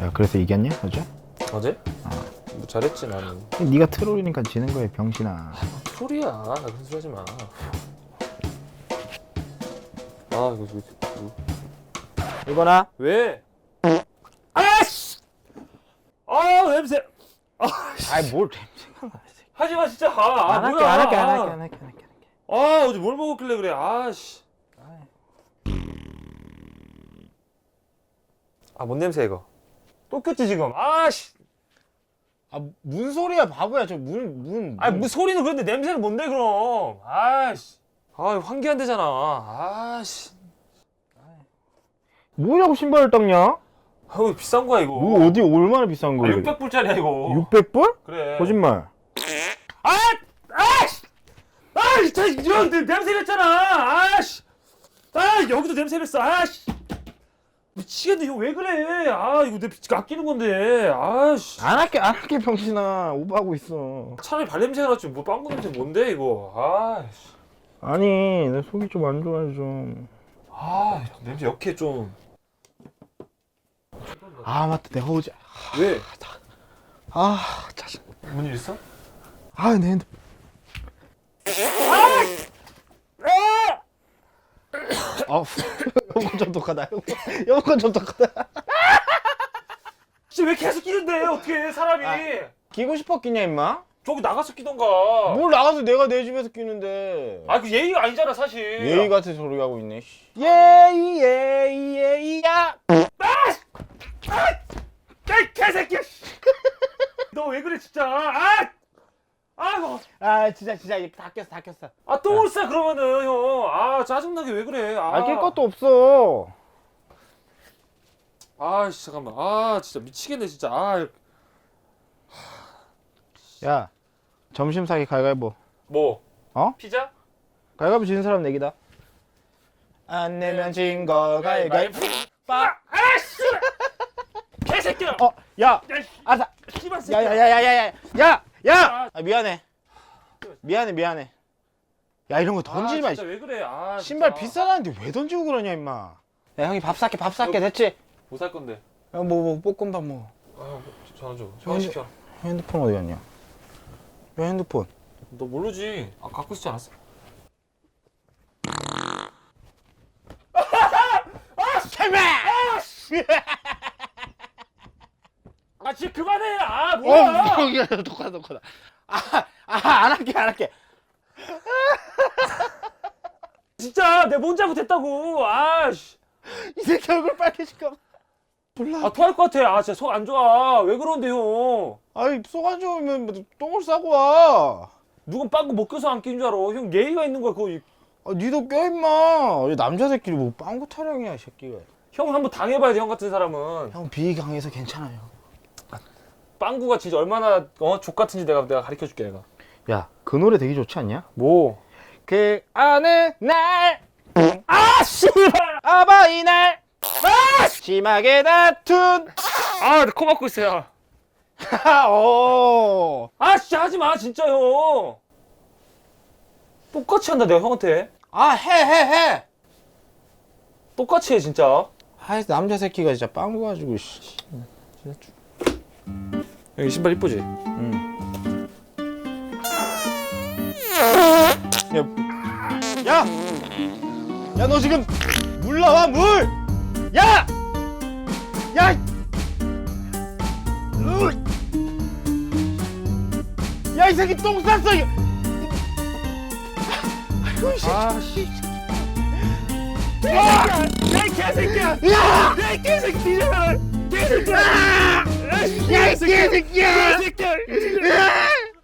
야 그래서 이겼냐 어제? 어제? 뭐 잘했지 나는. 네가 트롤이니까 지는 거야 병신아. 소리야. 나 그런 소리 하지 마. 아 이거 이거. 이거. 이거나 왜? 아씨! 아 냄새. 아이 뭘 냄새가 하지 마 진짜. 아, 안 할게 뭐야. 안 할게 안 할게 안 할게 안 할게. 아 어제 뭘 먹었길래 그래. 아씨. 아 뭔 냄새 이거? 또 꼈지 지금. 아씨. 아뭔 소리야 바보야 저 문문 아니 뭐 소리는 그런데 냄새는 뭔데 그럼? 아씨. 아 환기한 데잖아. 아씨. 뭐냐고 신발을 닦냐? 아 이거 비싼 거야 이거. 뭐 어디 얼마나 비싼 아, 거야? 600불짜리야 이거. 600불? 그래. 거짓말. 아! 아씨! 아, 진짜 이런 데- 냄새 냈잖아. 아씨. 아, 여기도 냄새 냈어. 아씨. 미치겠네. 이거 왜 그래? 아, 이거 내 비- 아끼는 건데. 아씨. 안 할게 안 할게 병신아 오버하고 있어. 차라리 발냄새가 낫지. 뭐 빵구 냄새 뭔데 이거? 아씨. 아니 내 속이 좀 안 좋아요 좀. 아, 냄새 역해 좀. 아 맞다 내가 어제 왜? 아 짜증. 뭔일 있어? 아내 핸드. 아! 요건 좀 독하다. 요건 좀 독하다. 진짜 왜 계속 끼는데? 어떻게 사람이? 아. 끼고 싶었겠냐 임마? 저기 나가서 끼던가. 뭘 나가서 내가 내 집에서 끼는데. 아, 그 예의가 아니잖아, 사실. 예의 같은 소리 하고 있네. 씨. 예의 예의 예의야. 야, 이 개새끼야! 너 왜 그래, 진짜? 아! 아 진짜 진짜 이다 꼈어 다 꼈어. 아, 또 올싸, 그러면은, 형. 아, 짜증나게 왜 그래? 아, 알낄 것도 없어. 아, 씨, 잠깐만. 아, 진짜 미치겠네, 진짜. 아, 야 점심 사기 가위바위보. 뭐? 어? 피자? 가위바위보 지는 사람 내기다. 안 내면 진 거 가위바위보. 아, 아, 씨! 개새끼야! 어, 야, 야, 씨, 아사, 씨발 새끼야. 야, 야, 야, 야, 야, 야, 야. 아, 미안해. 미안해, 미안해. 야, 이런 거 던지지 마. 아, 진짜 왜 그래? 아, 신발 진짜. 비싸다는데 왜 던지고 그러냐, 임마. 야, 형이 밥 쌀게, 밥 쌀게, 됐지? 뭐살 건데? 야, 뭐, 뭐, 볶음밥 뭐. 아, 전화 줘. 전화 시켜. 핸드폰 어디 갔냐? 야, 핸드폰. 너 모르지? 아, 갖고 있지 않았어? 아, 진짜 그만해! 아, 어, 뭐야! 야, 똑같아, 똑같아. 아, 아, 안 할게, 안 할게. 진짜 내뭔 잘못했다고! 아, 씨. 이 새끼 얼굴 빨개질까 봐. 몰라. 아, 토할 것 같아. 아, 진짜 속 안 좋아. 왜 그런데, 형? 아이, 쏘가 좋으면 뭐 똥을 싸고 와. 누군 빵구 못 껴서 안 끼는 줄 알아. 형 예의가 있는 거야, 그거. 아, 니도 껴, 임마. 이 남자 새끼를 뭐 빵구 타령이야, 이 새끼가. 형 한번 당해봐야 돼, 형 같은 사람은. 형 비강해서 괜찮아요. 빵구가 진짜 얼마나, 어, 족 같은지 내가, 내가 가르쳐 줄게, 내가. 야, 그 노래 되게 좋지 않냐? 뭐? 그 어느 날 아, 씨발! 어버이날 심하게 다툰 아, 나코 막고 있어요. 오. 아, 진짜 하지 마, 진짜, 형. 똑같이 한다, 내가 형한테. 아, 해, 해, 해. 똑같이 해, 진짜. 아, 남자 새끼가 진짜 빵구 가지고, 씨. 여기 신발 이쁘지? 응. 야! 야, 너 지금 물 나와, 물! 야! 야! 야, 이 새끼 똥 쌌어! 이- 아이고, 이 새끼. 아, 씨. 아! 야, 이 개새끼야! 야! 야, 이 개새끼 뒤져라! 개새끼야! 야, 이 개새끼야! 개새끼야!